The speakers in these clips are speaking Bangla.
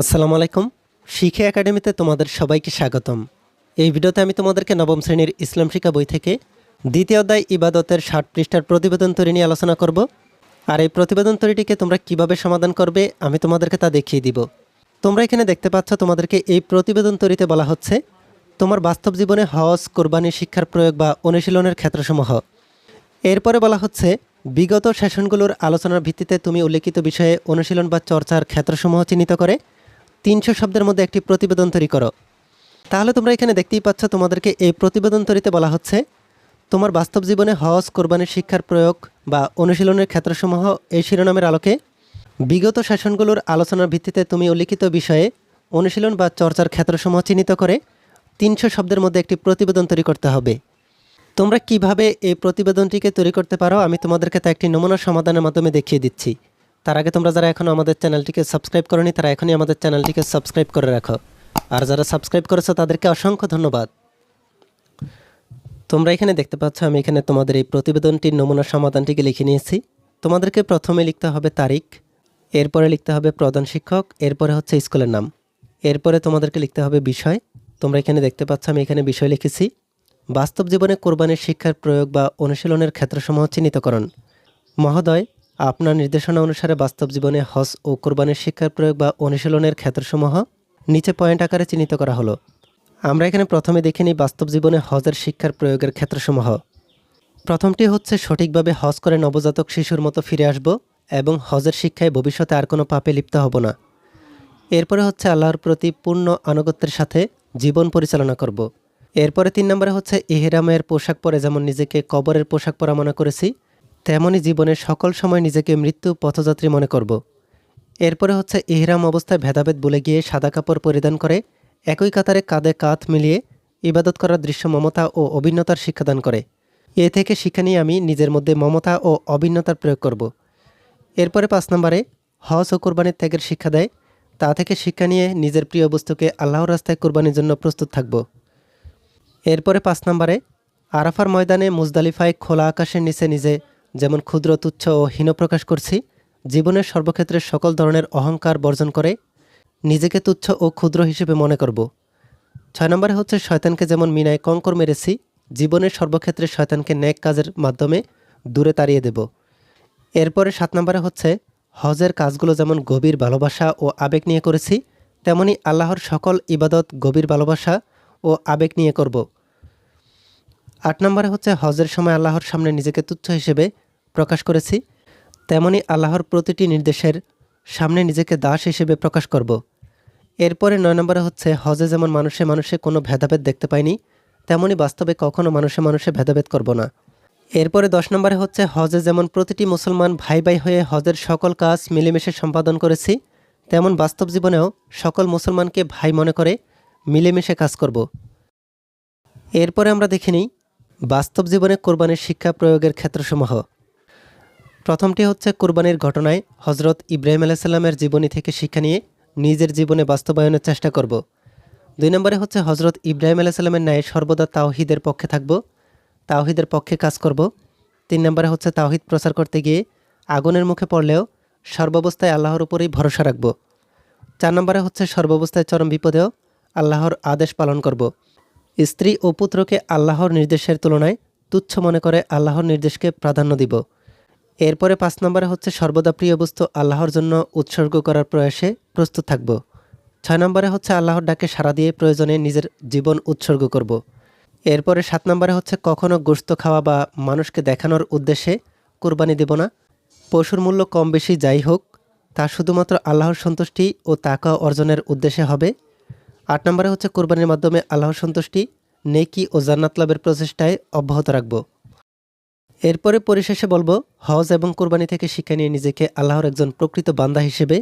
আসসালামু আলাইকুম। শিখে একাডেমিতে তোমাদের সবাইকে স্বাগতম। এই ভিডিওতে আমি তোমাদেরকে নবম শ্রেণির ইসলাম শিক্ষা বই থেকে দ্বিতীয় অধ্যায় ইবাদতের ষাট পৃষ্ঠার প্রতিবেদন তৈরি নিয়ে আলোচনা করব। আর এই প্রতিবেদন তৈরিটিকে তোমরা কীভাবে সমাধান করবে আমি তোমাদেরকে তা দেখিয়ে দিব। তোমরা এখানে দেখতে পাচ্ছ তোমাদেরকে এই প্রতিবেদন তৈরিতে বলা হচ্ছে, তোমার বাস্তব জীবনে হজ, কোরবানি, শিক্ষার প্রয়োগ বা অনুশীলনের ক্ষেত্রসমূহ। এরপরে বলা হচ্ছে, বিগত সেশনগুলোর আলোচনার ভিত্তিতে তুমি উল্লেখিত বিষয়ে অনুশীলন বা চর্চার ক্ষেত্রসমূহ চিহ্নিত করে তিনশো শব্দের মধ্যে একটি প্রতিবেদন তৈরি করো। তাহলে তোমরা এখানে দেখতেই পাচ্ছ তোমাদেরকে এই প্রতিবেদন তৈরিতে বলা হচ্ছে, তোমার বাস্তব জীবনে হজ, কোরবানির শিক্ষার প্রয়োগ বা অনুশীলনের ক্ষেত্রসমূহ এই শিরোনামের আলোকে। বিগত শাসনগুলোর আলোচনার ভিত্তিতে তুমি উল্লিখিত বিষয়ে অনুশীলন বা চর্চার ক্ষেত্রসমূহ চিহ্নিত করে তিনশো শব্দের মধ্যে একটি প্রতিবেদন তৈরি করতে হবে। তোমরা কীভাবে এই প্রতিবেদনটিকে তৈরি করতে পারো আমি তোমাদেরকে তা একটি নমুনা সমাধানের মাধ্যমে দেখিয়ে দিচ্ছি। তার আগে তোমরা যারা এখনও আমাদের চ্যানেলটিকে সাবস্ক্রাইব করনি, তারা এখনই আমাদের চ্যানেলটিকে সাবস্ক্রাইব করে রাখো। আর যারা সাবস্ক্রাইব করেছ, তাদেরকে অসংখ্য ধন্যবাদ। তোমরা এখানে দেখতে পাচ্ছ, আমি এখানে তোমাদের এই প্রতিবেদনটির নমুনা সমাধানটিকে লিখে নিয়েছি। তোমাদেরকে প্রথমে লিখতে হবে তারিখ, এরপরে লিখতে হবে প্রধান শিক্ষক, এরপরে হচ্ছে স্কুলের নাম, এরপরে তোমাদেরকে লিখতে হবে বিষয়। তোমরা এখানে দেখতে পাচ্ছ, আমি এখানে বিষয় লিখেছি। বাস্তব জীবনে কোরবানির শিক্ষার প্রয়োগ বা অনুশীলনের ক্ষেত্রসমূহ চিহ্নিতকরণ। মহোদয় আপনার নির্দেশনা অনুসারে বাস্তব জীবনে হজ ও কোরবানির শিক্ষার প্রয়োগ বা অনুশীলনের ক্ষেত্রসমূহ নিচে পয়েন্ট আকারে চিহ্নিত করা হলো। আমরা এখানে প্রথমে দেখে নিই বাস্তব জীবনে হজের শিক্ষার প্রয়োগের ক্ষেত্রসমূহ। প্রথমটি হচ্ছে সঠিকভাবে হজ করে নবজাতক শিশুর মতো ফিরে আসব এবং হজের শিক্ষায় ভবিষ্যতে আর কোনো পাপে লিপ্ত হব না। এরপরে হচ্ছে আল্লাহর প্রতি পূর্ণ আনুগত্যের সাথে জীবন পরিচালনা করব। এরপরে তিন নম্বরে হচ্ছে ইহরামের পোশাক পরে যেমন নিজেকে কবরের পোশাক পরা মনে করেছি তেমনই জীবনের সকল সময় নিজেকে মৃত্যু পথযাত্রী মনে করব। এরপরে হচ্ছে ইহরাম অবস্থায় ভেদাভেদ বলে গিয়ে সাদা কাপড় পরিধান করে, একই কাতারে কাঁধে কাঁধ মিলিয়ে ইবাদত করার দৃশ্য মমতা ও অভিন্নতার শিক্ষাদান করে এ থেকে শিক্ষা নিয়ে আমি নিজের মধ্যে মমতা ও অভিন্নতার প্রয়োগ করব। এরপরে পাঁচ নম্বরে, হজ ও কোরবানির ত্যাগের শিক্ষা দেয় তা থেকে শিক্ষা নিয়ে নিজের প্রিয় বস্তুকে আল্লাহর রাস্তায় কোরবানির জন্য প্রস্তুত থাকব এরপরে পাঁচ নম্বরে, আরাফার ময়দানে মুজদালিফায় খোলা আকাশের নিচে নিজে যেমন ক্ষুদ্র, তুচ্ছ ও হীন প্রকাশ করছি, জীবনের সর্বক্ষেত্রে সকল ধরনের অহংকার বর্জন করে নিজেকে তুচ্ছ ও ক্ষুদ্র হিসেবে মনে করব। ছয় নম্বরে হচ্ছে শয়তানকে যেমন মিনায় কঙ্কর মেরেছি, জীবনের সর্বক্ষেত্রে শয়তানকে ন্যাক কাজের মাধ্যমে দূরে তাড়িয়ে দেব। এরপরে সাত নম্বরে হচ্ছে হজের কাজগুলো যেমন গভীর ভালোবাসা ও আবেগ নিয়ে করেছি, তেমনি আল্লাহর সকল ইবাদত গভীর ভালোবাসা ও আবেগ নিয়ে করব। আট নম্বরে হচ্ছে হজের সময় আল্লাহর সামনে নিজেকে তুচ্ছ হিসেবে প্রকাশ করেছি। তেমনি আল্লাহর প্রতিটি নির্দেশের সামনে নিজেকে দাস হিসেবে প্রকাশ করব। এরপরে নয় নম্বরে হচ্ছে হজে যেমন মানুষে মানুষে কোনো ভেদাভেদ দেখতে পাইনি, তেমনি বাস্তবে কখনো মানুষে মানুষে ভেদাভেদ করব না। এরপরে দশ নম্বরে হচ্ছে হজে যেমন প্রতিটি মুসলমান ভাই ভাই হয়ে হজের সকল কাজ মিলেমিশে সম্পাদন করেছি, তেমন বাস্তব জীবনেও সকল মুসলমানকে ভাই মনে করে মিলেমিশে কাজ করব। এরপরে আমরা দেখে নিই বাস্তব জীবনে কোরবানির শিক্ষা প্রয়োগের ক্ষেত্রসমূহ। প্রথমটি হচ্ছে কোরবানির ঘটনায় হজরত ইব্রাহিম আলাইসাল্লামের জীবনী থেকে শিক্ষা নিয়ে নিজের জীবনে বাস্তবায়নের চেষ্টা করব। দুই নম্বরে হচ্ছে হজরত ইব্রাহিম আলাইসাল্লামের ন্যায় সর্বদা তাওহিদের পক্ষে থাকব, তাওহিদের পক্ষে কাজ করব। তিন নম্বরে হচ্ছে তাওহিদ প্রচার করতে গিয়ে আগুনের মুখে পড়লেও সর্বাবস্থায় আল্লাহর উপরেই ভরসা রাখব। চার নম্বরে হচ্ছে সর্বাবস্থায় চরম বিপদেও আল্লাহর আদেশ পালন করব। স্ত্রী ও পুত্রকে আল্লাহর নির্দেশের তুলনায় তুচ্ছ মনে করে আল্লাহর নির্দেশকে প্রাধান্য দিব। এরপরে পাঁচ নম্বরে হচ্ছে সর্বদা প্রিয় বস্তু আল্লাহর জন্য উৎসর্গ করার প্রয়াসে প্রস্তুত থাকব। ছয় নম্বরে হচ্ছে আল্লাহর ডাকে সাড়া দিয়ে প্রয়োজনে নিজের জীবন উৎসর্গ করব। এরপরে সাত নম্বরে হচ্ছে কখনও গোস্ত খাওয়া বা মানুষকে দেখানোর উদ্দেশ্যে কোরবানি দেব না। পশুর মূল্য কম বেশি যাই হোক, তা শুধুমাত্র আল্লাহর সন্তুষ্টি ও তাকা অর্জনের উদ্দেশ্যে হবে। আট নম্বরে হচ্ছে কোরবানির মাধ্যমে আল্লাহর সন্তুষ্টি, নেকি ও জান্নাত লাভের প্রচেষ্টায় অব্যাহত রাখব। এরপরে পরিশেষে বলব, হজ এবং কোরবানি থেকে শিক্ষা নিয়ে নিজেকে আল্লাহর একজন প্রকৃত বান্দা হিসেবে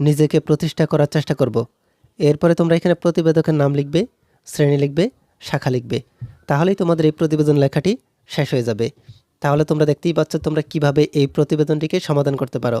নিজেকে প্রতিষ্ঠা করার চেষ্টা করব। এরপরে তোমরা এখানে প্রতিবেদকের নাম লিখবে, শ্রেণি লিখবে, শাখা লিখবে। তাহলেই তোমাদের এই প্রতিবেদন লেখাটি শেষ হয়ে যাবে। তাহলে তোমরা দেখতেই পাচ্ছ তোমরা কীভাবে এই প্রতিবেদনটিকে সমাধান করতে পারো।